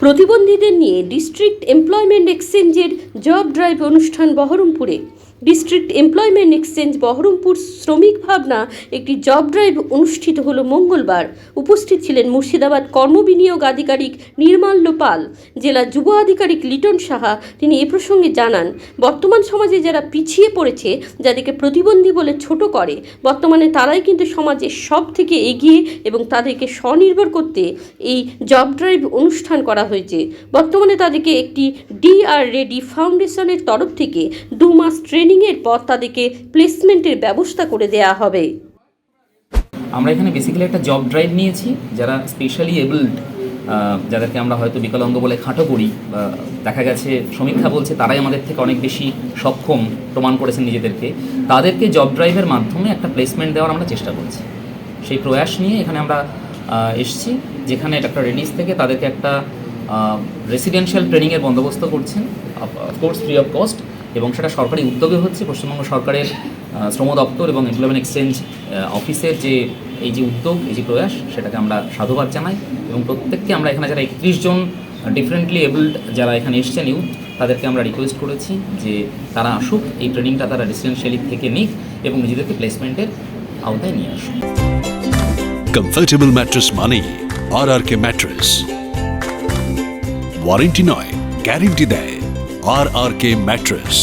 প্রতিবন্ধীদের নিয়ে district employment এক্সচেঞ্জের জব ড্রাইভ অনুষ্ঠান বহরমপুরে। ডিস্ট্রিক্ট এমপ্লয়মেন্ট এক্সচেঞ্জ বহরমপুর শ্রমিক ভাবনা একটি জব ড্রাইভ অনুষ্ঠিত হলো মঙ্গলবার। উপস্থিত ছিলেন মুর্শিদাবাদ কর্মবিনিয়োগ আধিকারিক নির্মাল্য পাল, জেলা যুব আধিকারিক লিটন সাহা, তিনি এ প্রসঙ্গে জানান, বর্তমান সমাজে যারা পিছিয়ে পড়েছে, যাদেরকে প্রতিবন্ধী বলে ছোট করে, বর্তমানে তারাই কিন্তু সমাজে সব থেকে এগিয়ে এবং তাদেরকে স্বনির্ভর করতে এই জব ড্রাইভ অনুষ্ঠান করা হয়েছে। বর্তমানে তাদেরকে একটি ডিআর রেডি ফাউন্ডেশনের তরফ থেকে দু মাস ট্রেনিংয়ের পর তাদেরকে প্লেসমেন্টের ব্যবস্থা করে দেওয়া হবে। আমরা এখানে বেসিক্যালি একটা জব ড্রাইভ নিয়েছি, যারা স্পেশালি এবলড যাদেরকে আমরা হয়তো বিকলাঙ্গ বলে খাটো করি দেখা গেছে সমীক্ষা বলছে তারাই আমাদের থেকে অনেক বেশি সক্ষম প্রমাণ করেছেন নিজেদেরকে। তাদেরকে জব ড্রাইভের মাধ্যমে একটা প্লেসমেন্ট দেওয়ার আমরা চেষ্টা করছি। সেই প্রয়াস নিয়ে এখানে আমরা এসছি, যেখানে ডাক্তার রেডিস থেকে তাদেরকে একটা রেসিডেন্সিয়াল ট্রেনিংয়ের বন্দোবস্ত করছেন কোর্স ফ্রি অফ কস্ট এবং সেটা সরকারি উদ্যোগে হচ্ছে, পশ্চিমবঙ্গ সরকারের শ্রম দপ্তর এবং এমপ্লয়মেন্ট এক্সচেঞ্জ অফিসের যে, এই যে উদ্যোগ, এই যে প্রয়াস, সেটাকে আমরা সাধুবাদ জানাই এবং প্রত্যেককে আমরা এখানে যারা একত্রিশ জন ডিফারেন্টলি এবলড যারা এখানে এসছেন ইউথ তাদেরকে আমরা রিকোয়েস্ট করেছি যে তারা আসুক, এই ট্রেনিংটা তারা রেসিডেন্সিয়ালি থেকে নিক এবং নিজেদেরকে প্লেসমেন্টের আওতায় নিয়ে আসুক। কমফর্টেবল ম্যাট্রেস মানেই R R K mattress warranty নয় গ্যারেন্টি দেয়। R R K mattress